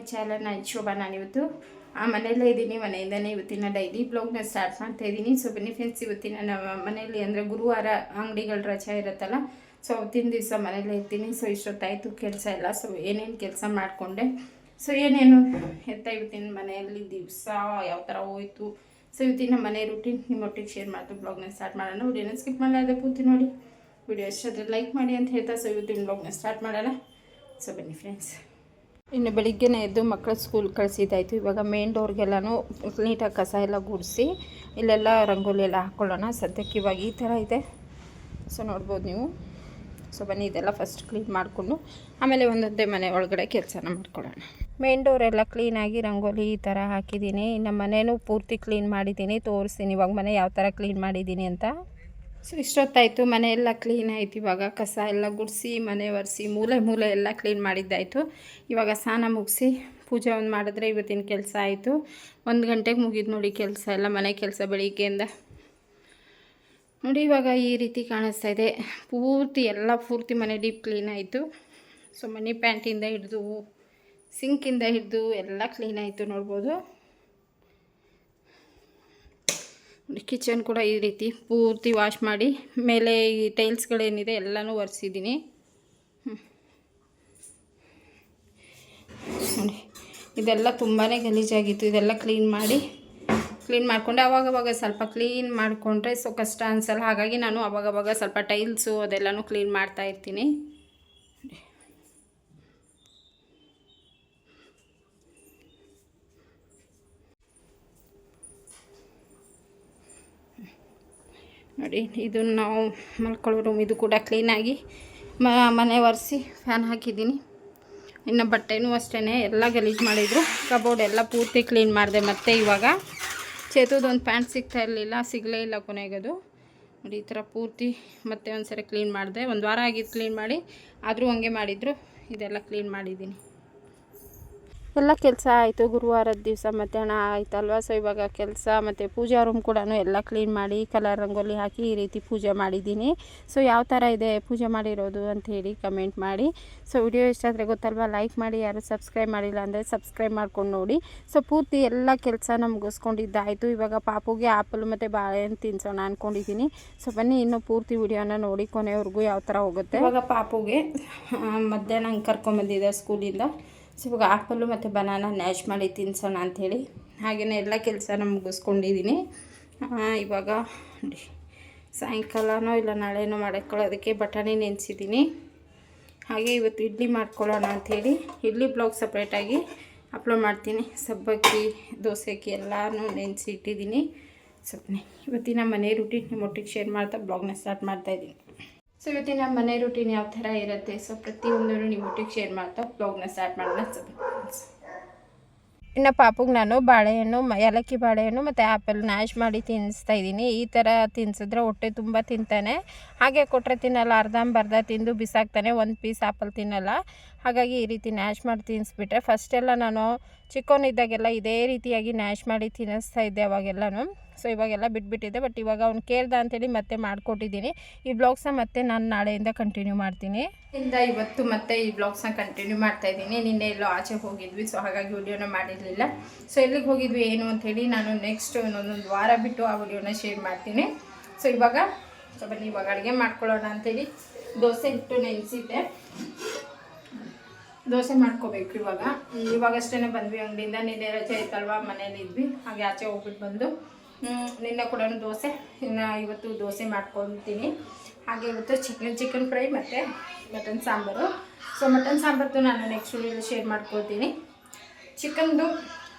Welcome ನಾನು ಶೋಭ ನಾನಿವತ್ತು ಆ ಮನೆಯಲ್ಲೇ ಇದ್ದೀನಿ. ಮನೆಯಿಂದನೇ ಇವತ್ತಿನ ಡೈಲಿ ಬ್ಲಾಗ್ನ ಸ್ಟಾರ್ಟ್ ಮಾಡ್ತಾ ಇದ್ದೀನಿ. ಸೊ ಬನ್ನಿ ಫ್ರೆಂಡ್ಸ್ ಇವತ್ತಿನ ನಮ್ಮ ಮನೆಯಲ್ಲಿ ಅಂದರೆ ಗುರುವಾರ ಅಂಗಡಿಗಳ ರಜೆ ಇರುತ್ತಲ್ಲ ಸೊ ಅವತ್ತಿನ ದಿವಸ ಮನೇಲೇ ಇರ್ತೀನಿ. ಸೊ ಇಷ್ಟೊತ್ತಾಯಿತು, ಕೆಲಸ ಇಲ್ಲ. ಸೊ ಏನೇನು ಕೆಲಸ ಮಾಡಿಕೊಂಡೆ. ಸೊ ಏನೇನು ಎತ್ತ ಇವತ್ತಿನ ಮನೆಯಲ್ಲಿ ದಿವಸ, ಯಾವ ಥರ ಹೋಯಿತು? ಸೊ ಇವತ್ತಿನ ಮನೆ ರೂಟೀನ್ ನಿಮ್ಮೊಟ್ಟಿಗೆ ಶೇರ್ ಮಾಡ್ತು ಬ್ಲಾಗ್ನ ಸ್ಟಾರ್ಟ್ ಮಾಡೋಣ. ವಿಡಿಯೋನ ಸ್ಕಿಪ್ ಮಾಡಲಾರ್ದೆ ಪೂರ್ತಿ ನೋಡಿ. ವಿಡಿಯೋ ಎಷ್ಟಾದರೆ ಲೈಕ್ ಮಾಡಿ ಅಂತ ಹೇಳ್ತಾ ಸೊ ಇವತ್ತಿನ ಬ್ಲಾಗ್ನ ಸ್ಟಾರ್ಟ್ ಮಾಡೋಣ. ಸೊ ಬನ್ನಿ ಫ್ರೆಂಡ್ಸ್ ಇನ್ನು ಬೆಳಿಗ್ಗೆನೇ ಎದ್ದು ಮಕ್ಕಳು ಸ್ಕೂಲ್ ಕಳಿಸಿದ್ದಾಯಿತು. ಇವಾಗ ಮೇನ್ ಡೋರ್ಗೆಲ್ಲನೂ ನೀಟಾಗಿ ಕಸ ಎಲ್ಲ ಗುಡಿಸಿ, ಇಲ್ಲೆಲ್ಲ ರಂಗೋಲಿ ಎಲ್ಲ ಹಾಕ್ಕೊಳ್ಳೋಣ ಸದ್ಯಕ್ಕೆ ಇವಾಗ ಈ ಥರ ಇದೆ. ಸೊ ನೋಡ್ಬೋದು ನೀವು. ಸೊ ಬನ್ನಿ, ಇದೆಲ್ಲ ಫಸ್ಟ್ ಕ್ಲೀನ್ ಮಾಡಿಕೊಂಡು, ಆಮೇಲೆ ಒಂದೊಂದೇ ಮನೆ ಒಳಗಡೆ ಕೆಲಸನ ಮಾಡ್ಕೊಳ್ಳೋಣ. ಮೇನ್ ಡೋರ್ ಎಲ್ಲ ಕ್ಲೀನಾಗಿ ರಂಗೋಲಿ ಈ ಥರ ಹಾಕಿದ್ದೀನಿ. ನಮ್ಮ ಮನೇನೂ ಪೂರ್ತಿ ಕ್ಲೀನ್ ಮಾಡಿದ್ದೀನಿ. ತೋರಿಸ್ತೀನಿ ಇವಾಗ ಮನೆ ಯಾವ ಥರ ಕ್ಲೀನ್ ಮಾಡಿದ್ದೀನಿ ಅಂತ. ಸೊ ಇಷ್ಟೊತ್ತಾಯಿತು. ಮನೆ ಎಲ್ಲ ಕ್ಲೀನ್ ಆಯಿತು. ಇವಾಗ ಕಸ ಎಲ್ಲ ಗುಡಿಸಿ, ಮನೆ ಒರೆಸಿ, ಮೂಲೆ ಮೂಲೆ ಎಲ್ಲ ಕ್ಲೀನ್ ಮಾಡಿದ್ದಾಯಿತು. ಇವಾಗ ಸ್ನಾನ ಮುಗಿಸಿ ಪೂಜೆ ಒಂದು ಮಾಡಿದ್ರೆ ಇವತ್ತಿನ ಕೆಲಸ ಆಯಿತು. ಒಂದು ಗಂಟೆಗೆ ಮುಗಿದು ನೋಡಿ ಕೆಲಸ ಎಲ್ಲ, ಮನೆ ಕೆಲಸ ಬೆಳಿಗ್ಗೆಯಿಂದ. ನೋಡಿ ಇವಾಗ ಈ ರೀತಿ ಕಾಣಿಸ್ತಾ ಇದೆ. ಪೂರ್ತಿ ಎಲ್ಲ, ಪೂರ್ತಿ ಮನೆ ಡೀಪ್ ಕ್ಲೀನ್ ಆಯಿತು. ಸೊ ಮನಿ ಪ್ಯಾಂಟಿಂದ ಹಿಡಿದು ಸಿಂಕಿಂದ ಹಿಡಿದು ಎಲ್ಲ ಕ್ಲೀನ್ ಆಯಿತು ನೋಡ್ಬೋದು. ಕಿಚನ್ ಕೂಡ ಈ ರೀತಿ ಪೂರ್ತಿ ವಾಶ್ ಮಾಡಿ ಮೇಲೆ ಈ ಟೈಲ್ಸ್ಗಳೇನಿದೆ ಎಲ್ಲನೂ ಒರೆಸಿದ್ದೀನಿ. ನೋಡಿ, ಇದೆಲ್ಲ ತುಂಬಾ ಗಲೀಜಾಗಿತ್ತು. ಇದೆಲ್ಲ ಕ್ಲೀನ್ ಮಾಡಿ, ಕ್ಲೀನ್ ಮಾಡಿಕೊಂಡೆ. ಅವಾಗವಾಗ ಸ್ವಲ್ಪ ಕ್ಲೀನ್ ಮಾಡಿಕೊಂಡ್ರೆ ಸೊ ಕಷ್ಟ ಅನ್ಸಲ್ಲ. ಹಾಗಾಗಿ ನಾನು ಅವಾಗವಾಗ ಸ್ವಲ್ಪ ಟೈಲ್ಸು ಅದೆಲ್ಲನೂ ಕ್ಲೀನ್ ಮಾಡ್ತಾ ನೋಡಿ, ಇದು ನಾವು ಮಲ್ಕೊಳ್ಳೋ ರೂಮ್ ಇದು ಕೂಡ ಕ್ಲೀನಾಗಿ ಮನೆ ಒರೆಸಿ ಫ್ಯಾನ್ ಹಾಕಿದ್ದೀನಿ. ಇನ್ನು ಬಟ್ಟೆನೂ ಅಷ್ಟೇ ಎಲ್ಲ ಗಲೀಜು ಮಾಡಿದರು. ಕಬೋರ್ಡ್ ಎಲ್ಲ ಪೂರ್ತಿ ಕ್ಲೀನ್ ಮಾಡಿದೆ. ಮತ್ತು ಇವಾಗ ಚೇತುದೊಂದು ಪ್ಯಾಂಟ್ ಸಿಗ್ತಾ ಇರಲಿಲ್ಲ, ಸಿಗಲೇ ಇಲ್ಲ ಕೊನೆಗದು. ನೋಡಿ, ಈ ಥರ ಪೂರ್ತಿ ಮತ್ತೆ ಒಂದು ಸರಿ ಕ್ಲೀನ್ ಮಾಡಿದೆ. ಒಂದು ವಾರ ಆಗಿದ್ದು ಕ್ಲೀನ್ ಮಾಡಿ, ಆದರೂ ಹಂಗೆ ಮಾಡಿದರು. ಇದೆಲ್ಲ ಕ್ಲೀನ್ ಮಾಡಿದ್ದೀನಿ. ಎಲ್ಲ ಕೆಲಸ ಆಯಿತು, ಗುರುವಾರದ ದಿವಸ ಮಧ್ಯಾಹ್ನ ಆಯಿತಲ್ವ? ಸೊ ಇವಾಗ ಕೆಲಸ ಮತ್ತು ಪೂಜಾ ರೂಮ್ ಕೂಡ ಎಲ್ಲ ಕ್ಲೀನ್ ಮಾಡಿ ಕಲರ್ ರಂಗೋಲಿ ಹಾಕಿ ಈ ರೀತಿ ಪೂಜೆ ಮಾಡಿದ್ದೀನಿ. ಸೊ ಯಾವ ಥರ ಇದೆ ಪೂಜೆ ಮಾಡಿರೋದು ಅಂತ ಹೇಳಿ ಕಮೆಂಟ್ ಮಾಡಿ. ಸೊ ವಿಡಿಯೋ ಇಷ್ಟ ಆದರೆ ಗೊತ್ತಲ್ವ? ಲೈಕ್ ಮಾಡಿ, ಯಾರು ಸಬ್ಸ್ಕ್ರೈಬ್ ಮಾಡಿಲ್ಲ ಅಂದರೆ ಸಬ್ಸ್ಕ್ರೈಬ್ ಮಾಡ್ಕೊಂಡು ನೋಡಿ. ಸೊ ಪೂರ್ತಿ ಎಲ್ಲ ಕೆಲಸ ಮುಗಿಸ್ಕೊಂಡಿದ್ದಾಯಿತು. ಇವಾಗ ಪಾಪುಗೆ ಆಪಲ್ ಮತ್ತು ಬಾಳೆಹಣ್ಣು ತಿನ್ಸೋಣ ಅಂದ್ಕೊಂಡಿದ್ದೀನಿ ಸೊ ಬನ್ನಿ, ಇನ್ನೂ ಪೂರ್ತಿ ವಿಡಿಯೋನ ನೋಡಿ ಕೊನೆವರೆಗೂ ಯಾವ ಥರ ಹೋಗುತ್ತೆ. ಇವಾಗ ಪಾಪುಗೆ ಮಧ್ಯಾಹ್ನ ಹಂಗೆ ಕರ್ಕೊಂಬಂದಿದ್ದೆ ಸ್ಕೂಲಿಂದ ಸೊ ಇವಾಗ ಆ್ಯಪಲ್ಲು ಮತ್ತು ಬನಾನ ನ್ಯಾಶ್ ಮಾಡಿ ತಿನ್ಸೋಣ ಅಂಥೇಳಿ. ಹಾಗೆಯೇ ಎಲ್ಲ ಕೆಲಸನ ಮುಗಿಸ್ಕೊಂಡಿದ್ದೀನಿ. ಇವಾಗ ಸಾಯಂಕಾಲನೋ ಇಲ್ಲ ನಾಳೆನೋ ಮಾಡ್ಕೊಳ್ಳೋದಕ್ಕೆ ಬಟಾಣಿ ನೆನೆಸಿದ್ದೀನಿ. ಹಾಗೆ ಇವತ್ತು ಇಡ್ಲಿ ಮಾಡ್ಕೊಳ್ಳೋಣ ಅಂಥೇಳಿ. ಇಡ್ಲಿ ಬ್ಲಾಗ್ ಸಪ್ರೇಟಾಗಿ ಅಪ್ಲೋಡ್ ಮಾಡ್ತೀನಿ. ಸಬ್ಬಕ್ಕಿ, ದೋಸೆಕ್ಕಿ ಎಲ್ಲನೂ ನೆನೆಸಿ ಇಟ್ಟಿದ್ದೀನಿ ಸ್ವಪ್ನೆ ಇವತ್ತಿನ ಮನೆ ರುಟೀನ್ ನಿಮ್ಮೊಟ್ಟಿಗೆ ಶೇರ್ ಮಾಡ್ತಾ ಬ್ಲಾಗ್ನ ಸ್ಟಾರ್ಟ್ ಮಾಡ್ತಾಯಿದ್ದೀನಿ ಸೊ ಇವತ್ತಿನ ಮನೆ ರೂಟೀನ್ ಯಾವ ಥರ ಇರುತ್ತೆ? ಸೊ ಪ್ರತಿಯೊಂದನ್ನು ನಿಮ್ಮೊಟ್ಟಿಗೆ ಶೇರ್ ಮಾಡ್ತಾ ಬ್ಲಾಗ್ನ ಸ್ಟಾರ್ಟ್ ಮಾಡೋಣ. ಇನ್ನು ಪಾಪುಗೆ ನಾನು ಬಾಳೆಹಣ್ಣು ಏಲಕ್ಕಿ ಬಾಳೆಹಣ್ಣು ಮತ್ತು ಆ್ಯಪಲ್ ನ್ಯಾಶ್ ಮಾಡಿ ತಿನ್ನಿಸ್ತಾ ಇದ್ದೀನಿ. ಈ ಥರ ತಿನ್ಸಿದ್ರೆ ಹೊಟ್ಟೆ ತುಂಬ ತಿಂತಾನೆ. ಹಾಗೆ ಕೊಟ್ಟರೆ ತಿನ್ನಲ್ಲ ಅರ್ಧಂಬರ್ಧ ತಿಂದು ಬಿಸಾಕ್ತಾನೆ. ಒಂದು ಪೀಸ್ ಆ್ಯಪಲ್ ತಿನ್ನಲ್ಲ. ಹಾಗಾಗಿ ಈ ರೀತಿ ನ್ಯಾಶ್ ಮಾಡಿ ತಿನ್ನಿಸ್ಬಿಟ್ರೆ ಫಸ್ಟೆಲ್ಲ ನಾನು ಚಿಕ್ಕವನಿದ್ದಾಗೆಲ್ಲ ಇದೇ ರೀತಿಯಾಗಿ ನ್ಯಾಶ್ ಮಾಡಿ ತಿನ್ನಿಸ್ತಾ ಇದ್ದೆ ಅವಾಗೆಲ್ಲನೂ. ಸೊ ಇವಾಗೆಲ್ಲ ಬಿಟ್ಬಿಟ್ಟಿದ್ದೆ. ಬಟ್ ಇವಾಗ ಅವ್ನು ಕೇಳ್ದ ಅಂತೇಳಿ ಮತ್ತೆ ಮಾಡಿಕೊಟ್ಟಿದ್ದೀನಿ. ಈ ಬ್ಲಾಗ್ಸ್ನ ಮತ್ತೆ ನಾನು ನಾಳೆಯಿಂದ ಕಂಟಿನ್ಯೂ ಮಾಡ್ತೀನಿ. ಇಂದ ಇವತ್ತು ಮತ್ತೆ ಈ ಬ್ಲಾಗ್ಸ್ನ ಕಂಟಿನ್ಯೂ ಮಾಡ್ತಾ ಇದ್ದೀನಿ. ನಿನ್ನೆ ಎಲ್ಲೋ ಆಚೆ ಹೋಗಿದ್ವಿ ಸೊ ಹಾಗಾಗಿ ವಿಡಿಯೋನ ಮಾಡಿರಲಿಲ್ಲ. ಸೊ ಎಲ್ಲಿಗೆ ಹೋಗಿದ್ವಿ, ಏನು ಅಂಥೇಳಿ ನಾನು ನೆಕ್ಸ್ಟ್ ಇನ್ನೊಂದೊಂದು ವಾರ ಬಿಟ್ಟು ಆ ವಿಡಿಯೋನ ಶೇರ್ ಮಾಡ್ತೀನಿ. ಸೊ ಇವಾಗ ಸೊ ಬನ್ನಿ, ಇವಾಗ ಅಡುಗೆ ಮಾಡ್ಕೊಳ್ಳೋಣ ಅಂತೇಳಿ. ದೋಸೆ ಇಟ್ಟು ನೆನೆಸಿದ್ದೆ. ದೋಸೆ ಮಾಡ್ಕೋಬೇಕು ಇವಾಗ. ಇವಾಗಷ್ಟೇ ಬಂದ್ವಿ ಅಂಗಡಿಯಿಂದ. ನಿನ್ನೆ ರಜೆ ಆಯ್ತಲ್ವಾ ಮನೇಲಿ ಇದ್ವಿ. ಹಾಗೆ ಆಚೆ ಹೋಗ್ಬಿಟ್ಟು ಬಂದು ನಿನ್ನೆ ಕೂಡ ದೋಸೆ, ಇನ್ನು ಇವತ್ತು ದೋಸೆ ಮಾಡ್ಕೊತೀನಿ. ಹಾಗೆ ಇವತ್ತು ಚಿಕನ್ ಚಿಕನ್ ಫ್ರೈ ಮತ್ತು ಮಟನ್ ಸಾಂಬಾರು. ಸೊ ಮಟನ್ ಸಾಂಬಾರ್ದು ನಾನು ನೆಕ್ಸ್ಟ್ ವಿಡಿಯೋಲಿ ಶೇರ್ ಮಾಡ್ಕೊತೀನಿ ಚಿಕನ್ದು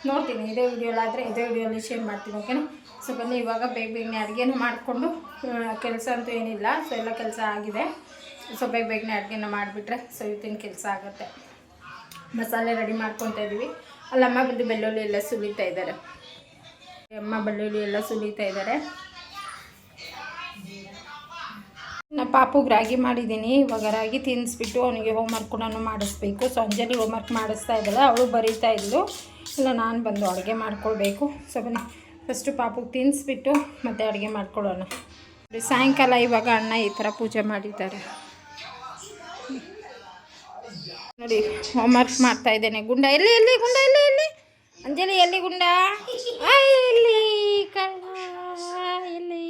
ನೋಡ್ತೀನಿ, ಇದೇ ವಿಡಿಯೋಲಾದರೆ ಇದೇ ವಿಡಿಯೋಲಿ ಶೇರ್ ಮಾಡ್ತೀನಿ ಓಕೆನಾ ಸೊ ಬನ್ನಿ, ಇವಾಗ ಬೇಗ ಬೇಗನೆ ಅಡುಗೆನ ಮಾಡಿಕೊಂಡು ಕೆಲಸ ಅಂತೂ ಏನಿಲ್ಲ. ಸೊ ಎಲ್ಲ ಕೆಲಸ ಆಗಿದೆ. ಸೊ ಬೇಗ ಬೇಗನೆ ಅಡುಗೆನ ಮಾಡಿಬಿಟ್ರೆ ಸೊ ಇವತ್ತಿನ ಕೆಲಸ ಆಗುತ್ತೆ. ಮಸಾಲೆ ರೆಡಿ ಮಾಡ್ಕೊತಾ ಇದ್ದೀವಿ ಅಲ್ಲಮ್ಮ ಬಂದು ಬೆಳ್ಳುಳ್ಳಿ ಎಲ್ಲ ಸುಲಿತಾ ಇದ್ದಾರೆ. ಅಮ್ಮ ಬೆಳ್ಳುಳ್ಳಿ ಎಲ್ಲ ಸುಲಿತಾ ಇದ್ದಾರೆ. ನಾ ಪಾಪುಗೆ ರಾಗಿ ಮಾಡಿದ್ದೀನಿ. ಇವಾಗ ರಾಗಿ ತಿನ್ನಿಸ್ಬಿಟ್ಟು ಅವನಿಗೆ ಹೋಮ್ವರ್ಕ್ ಕೂಡ ಮಾಡಿಸ್ಬೇಕು. ಸೊ ಅಂಜಲಿ ಹೋಮ್ವರ್ಕ್ ಮಾಡಿಸ್ತಾ ಇದ್ದಲ್ಲ ಅವಳು ಬರೀತಾ ಇದ್ಲು. ಇಲ್ಲ, ನಾನು ಬಂದು ಅಡುಗೆ ಮಾಡ್ಕೊಳ್ಬೇಕು. ಸೊ ಬನ್ನಿ. ಫಸ್ಟು ಪಾಪುಗೆ ತಿನ್ನಿಸ್ಬಿಟ್ಟು ಮತ್ತೆ ಅಡುಗೆ ಮಾಡ್ಕೊಳ್ಳೋಣ. ಸಾಯಂಕಾಲ ಇವಾಗ ಅಣ್ಣ ಈ ಥರ ಪೂಜೆ ಮಾಡಿದ್ದಾರೆ. ನೋಡಿ ಹೋಮ್ವರ್ಕ್ ಮಾಡ್ತಾ ಇದ್ದೇನೆ. ಗುಂಡ ಎಲ್ಲಿ ಎಲ್ಲಿ ಗುಂಡ ಎಲ್ಲಿ ಎಲ್ಲಿ? ಅಂಜಲಿ ಎಲ್ಲಿ ಗುಂಡ? ಎಲ್ಲಿ? ಕಳ್ಳ ಎಲ್ಲಿ?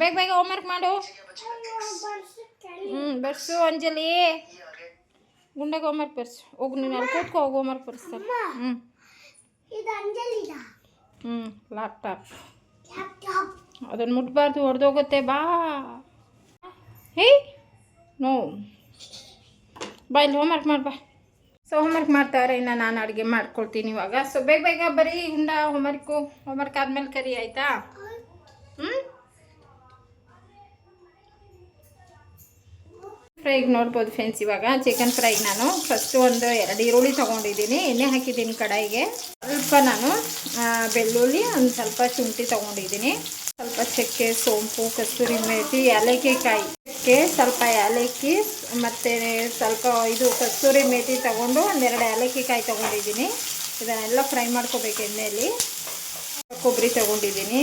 ಬೇಗ ಬೇಗ ಹೋಮ್ವರ್ಕ್ ಮಾಡು. ಹ್ಞೂ ಬರ್ಸು ಅಂಜಲಿ. ಗುಂಡಗೆ ಹೋಮ್ವರ್ಕ್ ಬರ್ಸು. ಹೋಗು ನೀನು ಅಲ್ಲಿ ಕೂತ್ಕೊ ಹೋಗಿ ಹೋಮ್ವರ್ಕ್ ಬರ್ಸ್ತಾರೆ ಹ್ಞೂ ಹ್ಞೂ ಲ್ಯಾಪ್ಟಾಪ್ ಅದನ್ನು ಮುಟ್ಬಾರ್ದು ಹೊಡೆದೋಗುತ್ತೆ ಬಾ. Hey no. ಬಾ, ಇಲ್ಲಿ ಹೋಮ್ವರ್ಕ್ ಮಾಡ್ಬಾ ಸೊ ಹೋಮ್ವರ್ಕ್ ಮಾಡ್ತಾರೆ ಇನ್ನು ನಾನು ಅಡುಗೆ ಮಾಡ್ಕೊಳ್ತೀನಿ ಇವಾಗ. ಸೊ ಬೇಗ ಬೇಗ ಬರೀ ಹುಂಡ ಹೋಮ್ವರ್ಕು ಹೋಮ್ವರ್ಕ್ ಆದಮೇಲೆ ಕರಿ, ಆಯಿತಾ? ಹ್ಞೂ ಫ್ರೈಗೆ ನೋಡ್ಬೋದು ಫ್ರೆಂಡ್ಸ್ ಇವಾಗ. ಚಿಕನ್ ಫ್ರೈ ನಾನು. ಫಸ್ಟು ಒಂದು ಎರಡು ಈರುಳ್ಳಿ ತೊಗೊಂಡಿದ್ದೀನಿ. ಎಣ್ಣೆ ಹಾಕಿದ್ದೀನಿ ಕಡಾಯಿಗೆ. ಸ್ವಲ್ಪ ನಾನು ಬೆಳ್ಳುಳ್ಳಿ, ಒಂದು ಸ್ವಲ್ಪ ಶುಂಠಿ ತೊಗೊಂಡಿದ್ದೀನಿ. ಸ್ವಲ್ಪ ಚಕ್ಕೆ, ಸೋಂಪು, ಕಸ್ತೂರಿ ಮೇಥಿ ಏಲಕ್ಕಿ ಚಕ್ಕೆ ಸ್ವಲ್ಪ ಏಲಕ್ಕಿ, ಮತ್ತು ಸ್ವಲ್ಪ ಇದು ಕಸ್ತೂರಿ ಮೇತಿ ತೊಗೊಂಡು ಒಂದೆರಡು ಏಲಕ್ಕಿ ಕಾಯಿ ತೊಗೊಂಡಿದ್ದೀನಿ. ಇದನ್ನೆಲ್ಲ ಫ್ರೈ ಮಾಡ್ಕೋಬೇಕು ಎಣ್ಣೆಯಲ್ಲಿ. ಕೊಬ್ಬರಿ ತೊಗೊಂಡಿದ್ದೀನಿ.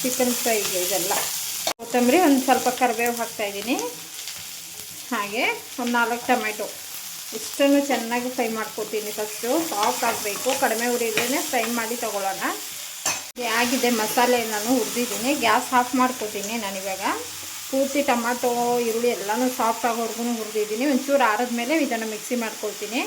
ಚಿಕನ್ ಫ್ರೈಗೆ ಇದೆಲ್ಲ. ಕೊತ್ತಂಬರಿ ಒಂದು ಸ್ವಲ್ಪ ಕರಿಬೇವು ಹಾಕ್ತಾಯಿದ್ದೀನಿ ಹಾಗೆ ಒಂದು ನಾಲ್ಕು ಟೊಮೆಟೊ. ಇಷ್ಟನ್ನು ಚೆನ್ನಾಗಿ ಫ್ರೈ ಮಾಡ್ಕೊತೀನಿ ಫಸ್ಟು. ಸಾಫ್ಟ್ ಆಗಬೇಕು. ಕಡಿಮೆ ಉರಿಲೇ ಫ್ರೈ ಮಾಡಿ ತೊಗೊಳ್ಳೋಣ. ಆಗಿದೆ, ಮಸಾಲೆ ನಾನು ಹುರಿದಿದ್ದೀನಿ. ಗ್ಯಾಸ್ ಆಫ್ ಮಾಡ್ಕೊತೀನಿ ನಾನಿವಾಗ. ಪೂರ್ತಿ ಟೊಮಾಟೊ, ಈರುಳ್ಳಿ ಎಲ್ಲನೂ ಸಾಫ್ಟ್ ಆಗೋವರೆಗೂ ಹುರಿದಿದ್ದೀನಿ. ಒಂಚೂರು ಆರಿದ್ಮೇಲೆ ಇದನ್ನು ಮಿಕ್ಸಿ ಮಾಡ್ಕೊಳ್ತೀನಿ.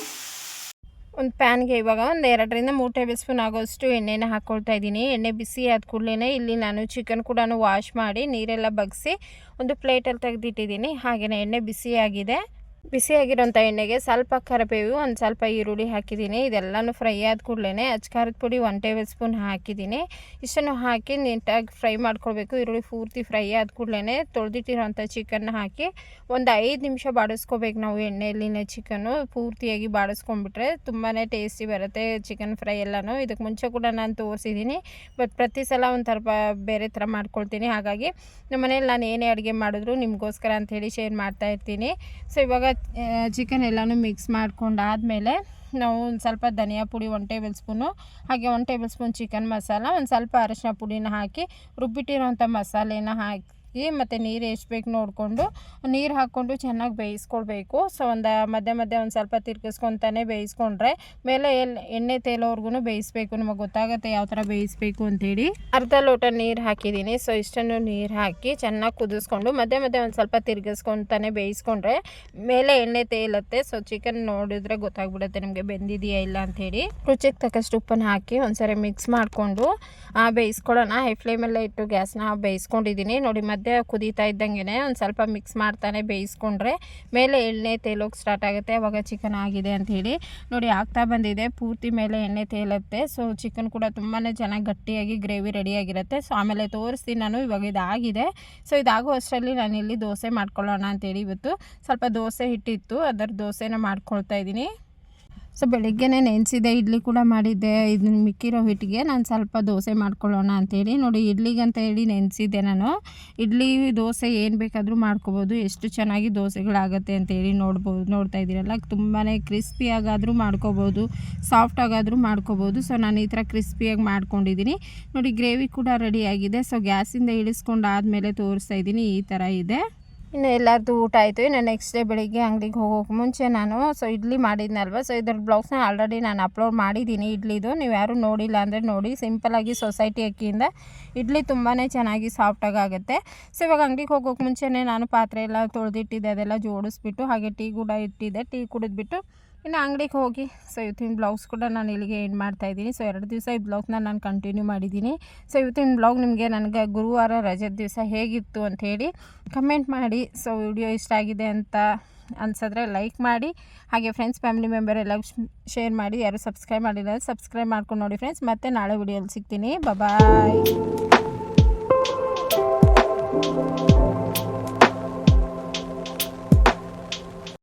ಒಂದು ಪ್ಯಾನ್ಗೆ ಇವಾಗ ಒಂದು ಎರಡರಿಂದ ಮೂರು ಟೇಬಲ್ ಸ್ಪೂನ್ ಆಗೋಷ್ಟು ಎಣ್ಣೆನ ಹಾಕ್ಕೊಳ್ತಾ ಇದ್ದೀನಿ. ಎಣ್ಣೆ ಬಿಸಿ ಆದ ಕೂಡಲೇ ಇಲ್ಲಿ ನಾನು ಚಿಕನ್ ಕೂಡ ವಾಶ್ ಮಾಡಿ ನೀರೆಲ್ಲ ಬಗ್ಸಿ ಒಂದು ಪ್ಲೇಟಲ್ಲಿ ತೆಗೆದಿಟ್ಟಿದ್ದೀನಿ. ಹಾಗೆಯೇ ಎಣ್ಣೆ ಬಿಸಿಯಾಗಿದೆ ಬಿಸಿಯಾಗಿರೋಂಥ ಎಣ್ಣೆಗೆ ಸ್ವಲ್ಪ ಕರಿಬೇವು, ಒಂದು ಸ್ವಲ್ಪ ಈರುಳ್ಳಿ ಹಾಕಿದ್ದೀನಿ. ಇದೆಲ್ಲನೂ ಫ್ರೈ ಆದ ಕೂಡಲೇ ಅಚ್ಕಾರದ ಪುಡಿ ಒನ್ ಟೇಬಲ್ ಸ್ಪೂನ್ ಹಾಕಿದ್ದೀನಿ. ಇಷ್ಟನ್ನು ಹಾಕಿ ನೀಟಾಗಿ ಫ್ರೈ ಮಾಡ್ಕೊಳ್ಬೇಕು. ಈರುಳ್ಳಿ ಪೂರ್ತಿ ಫ್ರೈ ಆದ ಕೂಡಲೇ ತೊಳೆದಿಟ್ಟಿರೋಂಥ ಚಿಕನ್ನ ಹಾಕಿ ಒಂದು ಐದು ನಿಮಿಷ ಬಾಡಿಸ್ಕೋಬೇಕು ನಾವು ಎಣ್ಣೆಯಲ್ಲಿನೇ ಚಿಕನ್ನು. ಪೂರ್ತಿಯಾಗಿ ಬಾಡಿಸ್ಕೊಂಡ್ಬಿಟ್ರೆ ತುಂಬಾ ಟೇಸ್ಟಿ ಬರುತ್ತೆ ಚಿಕನ್ ಫ್ರೈ ಎಲ್ಲನೂ. ಇದಕ್ಕೆ ಮುಂಚೆ ಕೂಡ ನಾನು ತೋರಿಸಿದ್ದೀನಿ ಬಟ್ ಪ್ರತಿ ಸಲ ಒಂಥರ ಸ್ವಲ್ಪ ಬೇರೆ ಥರ ಮಾಡ್ಕೊಳ್ತೀನಿ. ಹಾಗಾಗಿ ನಮ್ಮ ಮನೇಲಿ ನಾನು ಏನೇ ಅಡುಗೆ ಮಾಡಿದ್ರು ನಿಮಗೋಸ್ಕರ ಅಂಥೇಳಿ ಶೇರ್ ಮಾಡ್ತಾ ಇರ್ತೀನಿ. ಸೊ ಇವಾಗ ಚಿಕನ್ ಎಲ್ಲನೂ ಮಿಕ್ಸ್ ಮಾಡ್ಕೊಂಡಾದಮೇಲೆ ನಾವು ಒಂದು ಸ್ವಲ್ಪ ಧನಿಯಾ ಪುಡಿ ಒನ್ ಟೇಬಲ್ ಸ್ಪೂನು ಹಾಗೆ one tablespoon chicken masala, ಒಂದು ಸ್ವಲ್ಪ ಅರಶಿನ ಪುಡಿನ ಹಾಕಿ ರುಬ್ಬಿಟ್ಟಿರೋಂಥ ಮಸಾಲೆನ ಹಾಕಿ ಮತ್ತು ನೀರು ಎಷ್ಟು ಬೇಕು ನೋಡಿಕೊಂಡು, ನೀರು ಹಾಕ್ಕೊಂಡು ಚೆನ್ನಾಗಿ ಬೇಯಿಸ್ಕೊಳ್ಬೇಕು. ಸೊ ಒಂದು ಮಧ್ಯೆ ಮಧ್ಯೆ ಒಂದು ಸ್ವಲ್ಪ ತಿರ್ಗಿಸ್ಕೊತಾನೆ ಬೇಯಿಸ್ಕೊಂಡ್ರೆ ಮೇಲೆ ಎಲ್ಲಿ ಎಣ್ಣೆ ತೇಲೋವರೆಗೂ ಬೇಯಿಸ್ಬೇಕು. ನಿಮಗೆ ಗೊತ್ತಾಗುತ್ತೆ ಯಾವ ಥರ ಬೇಯಿಸ್ಬೇಕು ಅಂತೇಳಿ ಅರ್ಧ ಲೋಟ ನೀರು ಹಾಕಿದ್ದೀನಿ. ಸೊ ಇಷ್ಟನ್ನು ನೀರು ಹಾಕಿ ಚೆನ್ನಾಗಿ ಕುದಿಸ್ಕೊಂಡು ಮಧ್ಯೆ ಮಧ್ಯೆ ಒಂದು ಸ್ವಲ್ಪ ತಿರ್ಗಿಸ್ಕೊತಾನೆ ಬೇಯಿಸ್ಕೊಂಡ್ರೆ ಮೇಲೆ ಎಣ್ಣೆ ತೇಲುತ್ತೆ. ಸೊ ಚಿಕನ್ ನೋಡಿದ್ರೆ ಗೊತ್ತಾಗ್ಬಿಡುತ್ತೆ ನಿಮಗೆ ಬೆಂದಿದೆಯಾ ಇಲ್ಲ ಅಂಥೇಳಿ ರುಚಿಗೆ ತಕ್ಕಷ್ಟು ಉಪ್ಪನ್ನು ಹಾಕಿ ಒಂದ್ಸರಿ ಮಿಕ್ಸ್ ಮಾಡಿಕೊಂಡು ಬೇಯಿಸ್ಕೊಳ್ಳೋಣ. ಹೈ ಫ್ಲೇಮಲ್ಲೇ ಇಟ್ಟು ಗ್ಯಾಸ್ನ ಬೇಯಿಸ್ಕೊಂಡಿದ್ದೀನಿ. ನೋಡಿ ಮಧ್ಯೆ ಕುದೀತಾ ಇದ್ದಂಗೆ ಒಂದು ಸ್ವಲ್ಪ ಮಿಕ್ಸ್ ಮಾಡ್ತಾನೆ ಬೇಯಿಸ್ಕೊಂಡ್ರೆ ಮೇಲೆ ಎಣ್ಣೆ ತೇಲೋಕೆ ಸ್ಟಾರ್ಟ್ ಆಗುತ್ತೆ. ಅವಾಗ ಚಿಕನ್ ಆಗಿದೆ ಅಂಥೇಳಿ ನೋಡಿ ಆಗ್ತಾ ಬಂದಿದೆ, ಪೂರ್ತಿ ಮೇಲೆ ಎಣ್ಣೆ ತೇಲುತ್ತೆ. ಸೊ ಚಿಕನ್ ಕೂಡ ತುಂಬಾ ಚೆನ್ನಾಗಿ ಗಟ್ಟಿಯಾಗಿ ಗ್ರೇವಿ ರೆಡಿಯಾಗಿರುತ್ತೆ ಸೊ ಆಮೇಲೆ ತೋರಿಸ್ತೀನಿ ನಾನು, ಇವಾಗ ಇದಾಗಿದೆ. ಸೊ ಇದಾಗೋ ಅಷ್ಟರಲ್ಲಿ ಇಲ್ಲಿ ದೋಸೆ ಮಾಡ್ಕೊಳ್ಳೋಣ ಅಂತೇಳಿ ಇವತ್ತು. ಸ್ವಲ್ಪ ದೋಸೆ ಹಿಟ್ಟಿತ್ತು ಅದರ ದೋಸೆನ ಮಾಡ್ಕೊಳ್ತಾ ಇದ್ದೀನಿ. ಸೊ ಬೆಳಿಗ್ಗೆ ನೆನೆಸಿದೆ, ಇಡ್ಲಿ ಕೂಡ ಮಾಡಿದ್ದೆ. ಇದನ್ನ ಮಿಕ್ಕಿರೋ ಹಿಟ್ಟಿಗೆ ನಾನು ಸ್ವಲ್ಪ ದೋಸೆ ಮಾಡ್ಕೊಳ್ಳೋಣ ಅಂತೇಳಿ. ನೋಡಿ, ಇಡ್ಲಿಗಂತ ಹೇಳಿ ನೆನೆಸಿದ್ದೆ ನಾನು. ಇಡ್ಲಿ, ದೋಸೆ ಏನು ಬೇಕಾದರೂ ಮಾಡ್ಕೋಬೋದು. ಎಷ್ಟು ಚೆನ್ನಾಗಿ ದೋಸೆಗಳಾಗತ್ತೆ ಅಂತೇಳಿ ನೋಡ್ಬೋದು ನೋಡ್ತಾ ಇದ್ದೀರಲ್ಲ. ತುಂಬಾ ಕ್ರಿಸ್ಪಿಯಾಗಾದರೂ ಮಾಡ್ಕೋಬೋದು. ಸಾಫ್ಟಾಗಾದರೂ ಮಾಡ್ಕೋಬೋದು. ಸೊ ನಾನು ಈ ಥರ ಕ್ರಿಸ್ಪಿಯಾಗಿ ಮಾಡ್ಕೊಂಡಿದ್ದೀನಿ. ನೋಡಿ, ಗ್ರೇವಿ ಕೂಡ ರೆಡಿಯಾಗಿದೆ ಸೊ ಗ್ಯಾಸಿಂದ ಇಳಿಸ್ಕೊಂಡು ಆದಮೇಲೆ ತೋರಿಸ್ತಾ ಇದ್ದೀನಿ. ಈ ಥರ ಇದೆ. ಇನ್ನು ಎಲ್ಲರದ್ದು ಊಟ ಆಯಿತು. ಇನ್ನು ನೆಕ್ಸ್ಟ್ ಡೇ ಬೆಳಿಗ್ಗೆ ಅಂಗಡಿಗೆ ಹೋಗೋಕೆ ಮುಂಚೆ ನಾನು ಸೊ ಇಡ್ಲಿ ಮಾಡಿದ್ನಲ್ವ ಸೊ ಇದ್ರ ಬ್ಲೌಸ್ನ ಆಲ್ರೆಡಿ ನಾನು ಅಪ್ಲೋಡ್ ಮಾಡಿದ್ದೀನಿ ಇಡ್ಲಿದು. ನೀವು ಯಾರು ನೋಡಿಲ್ಲ ಅಂದರೆ ನೋಡಿ. ಸಿಂಪಲಾಗಿ ಸೊಸೈಟಿ ಅಕ್ಕಿಯಿಂದ ಇಡ್ಲಿ ತುಂಬಾ ಚೆನ್ನಾಗಿ ಸಾಫ್ಟಾಗಿ ಆಗುತ್ತೆ. ಸೊ ಇವಾಗ ಅಂಗಡಿಗೆ ಹೋಗೋಕೆ ಮುಂಚೆನೇ ನಾನು ಪಾತ್ರೆ ಎಲ್ಲ ತೊಳೆದಿಟ್ಟಿದ್ದೆ, ಅದೆಲ್ಲ ಜೋಡಿಸ್ಬಿಟ್ಟು, ಹಾಗೆ ಟೀ ಕೂಡ ಇಟ್ಟಿದ್ದೆ. ಟೀ ಕುಡಿದ್ಬಿಟ್ಟು ಇನ್ನು ಅಂಗಡಿಗೆ ಹೋಗಿ ಸೊ ಇವತ್ತಿನ ಬ್ಲೌಸ್ ಕೂಡ ನಾನು ಇಲ್ಲಿಗೆ ಎಂಡ್ ಮಾಡ್ತಾಯಿದ್ದೀನಿ ಸೊ ಎರಡು ದಿವಸ ಈ ಬ್ಲೌಸ್ನ ನಾನು ಕಂಟಿನ್ಯೂ ಮಾಡಿದ್ದೀನಿ. ಸೊ ಇವತ್ತಿನ ಬ್ಲಾಗ್ ನಿಮಗೆ ನನಗೆ ಗುರುವಾರ ರಜೆ ದಿವಸ ಹೇಗಿತ್ತು ಅಂತ ಹೇಳಿ ಕಮೆಂಟ್ ಮಾಡಿ. ಸೊ ವಿಡಿಯೋ ಇಷ್ಟ ಆಗಿದೆ ಅಂತ ಅನ್ಸಿದ್ರೆ ಲೈಕ್ ಮಾಡಿ. ಹಾಗೆ ಫ್ರೆಂಡ್ಸ್ ಫ್ಯಾಮಿಲಿ ಮೆಂಬರ್ ಎಲ್ಲ ಶೇರ್ ಮಾಡಿ. ಯಾರು ಸಬ್ಸ್ಕ್ರೈಬ್ ಮಾಡಿಲ್ಲ ಸಬ್ಸ್ಕ್ರೈಬ್ ಮಾಡ್ಕೊಂಡು ನೋಡಿ ಫ್ರೆಂಡ್ಸ್ ಮತ್ತೆ ನಾಳೆ ವಿಡಿಯೋಲಿ ಸಿಗ್ತೀನಿ. ಬಾಯ್